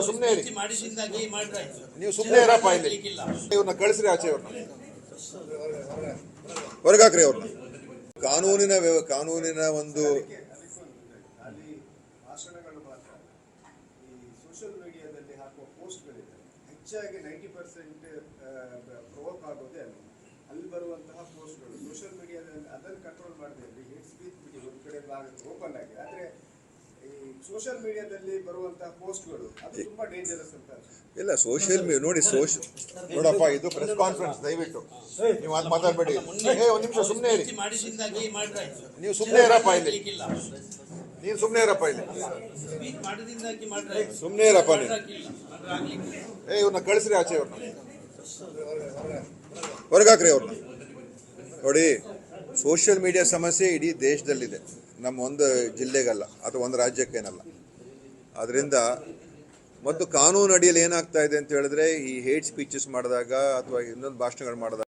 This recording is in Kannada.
ಸುಮ್ಮನೆ ಇರಿ. ನೀವು ಸುಮ್ಮನೆ ಇರಪ್ಪ ಇಲ್ಲಿ. ಇವ್ರನ್ನ ಕಳಿಸ್ರಿ ಆಚೆ ಅವ್ರನ್ನ ಹೊರಗಾಕ್ರಿ ಅವ್ರನ್ನ ಕಾನೂನಿನ ವ್ಯವ ಕಾನೂನಿನ ಒಂದು ಅಲ್ಲಿ ಭಾಷಣಗಳು ಮಾತ್ರ ಈ ಸೋಷಿಯಲ್ ಮೀಡಿಯಾದಲ್ಲಿ ಹಾಕುವ ಪೋಸ್ಟ್ಗಳಿದೆ ಹೆಚ್ಚಾಗಿ ನೈಂಟಿ ಪರ್ಸೆಂಟ್ ಪ್ರೊವೋಕ್ ಆಗೋದೇ ಅಲ್ಲಿ ಅಲ್ಲಿ ಬರುವಂತಹ ಪೋಸ್ಟ್ಗಳು ಸೋಷಿಯಲ್ ಮೀಡಿಯಾದಲ್ಲಿ ಅದನ್ನು ಕಂಟ್ರೋಲ್ ಮಾಡದೆ ಹೇಟ್ ಸ್ಪೀಚ್ ಬಿಡಿ ಒಂದು ಕಡೆ ಓಪನ್ ಆಗಿ. ಆದರೆ ಸೋಷಿಯಲ್ ಮೀಡಿಯಾದಲ್ಲಿ ಬರುವಂತಹ ಪೋಸ್ಟ್ಗಳು ಅದು ತುಂಬಾ ಡೇಂಜರಸ್ ಅಂತ ಇಲ್ಲ ಸೋಷಿಯಲ್ ಮೀಡಿಯಾ ನೋಡಿ ಸೋಷಿಯಲ್ ನೋಡಪ್ಪ ಇದು ಪ್ರೆಸ್ ಕಾನ್ಫರೆನ್ಸ್ ದಯವಿಟ್ಟು. ನೀವು ಅದು ಮಾತಾಡಬೇಡಿ. ಏ ಒಂದು ನಿಮಿಷ ಸುಮ್ಮನೆ ಇರಿ. ನೀವು ಸುಮ್ಮನೆ ಇರಪ್ಪ ಇಲ್ಲಿ. ನೀನು ಸುಮ್ಮನೆ ಇರಪ್ಪ ಇಲ್ಲಿ. ಸುಮ್ಮನೆ ಇರಪ್ಪ ನೀನು ಮಾಡ್ರಾಕಿಲ್ಲ ಏ ಇವ್ರನ್ನ ಕಳಿಸ್ರಿ ಆಚೆ ಅವ್ರನ್ನ ಹೊರಗಾಕ್ರಿ ಅವ್ರನ್ನ ನೋಡಿ ಸೋಷಿಯಲ್ ಮೀಡಿಯಾ ಸಮಸ್ಯೆ ಇಡೀ ದೇಶದಲ್ಲಿದೆ. ನಮ್ಮ ಒಂದು ಜಿಲ್ಲೆಗಲ್ಲ, ಅಥವಾ ಒಂದು ರಾಜ್ಯಕ್ಕೇನಲ್ಲ. ಅದರಿಂದ ಮತ್ತು ಕಾನೂನು ಅಡಿಯಲ್ಲಿ ಏನಾಗ್ತಾ ಇದೆ ಅಂತ ಹೇಳಿದ್ರೆ ಈ ಹೇಟ್ ಸ್ಪೀಚಸ್ ಮಾಡಿದಾಗ ಅಥವಾ ಇನ್ನೊಂದು ಭಾಷಣಗಳು ಮಾಡಿದಾಗ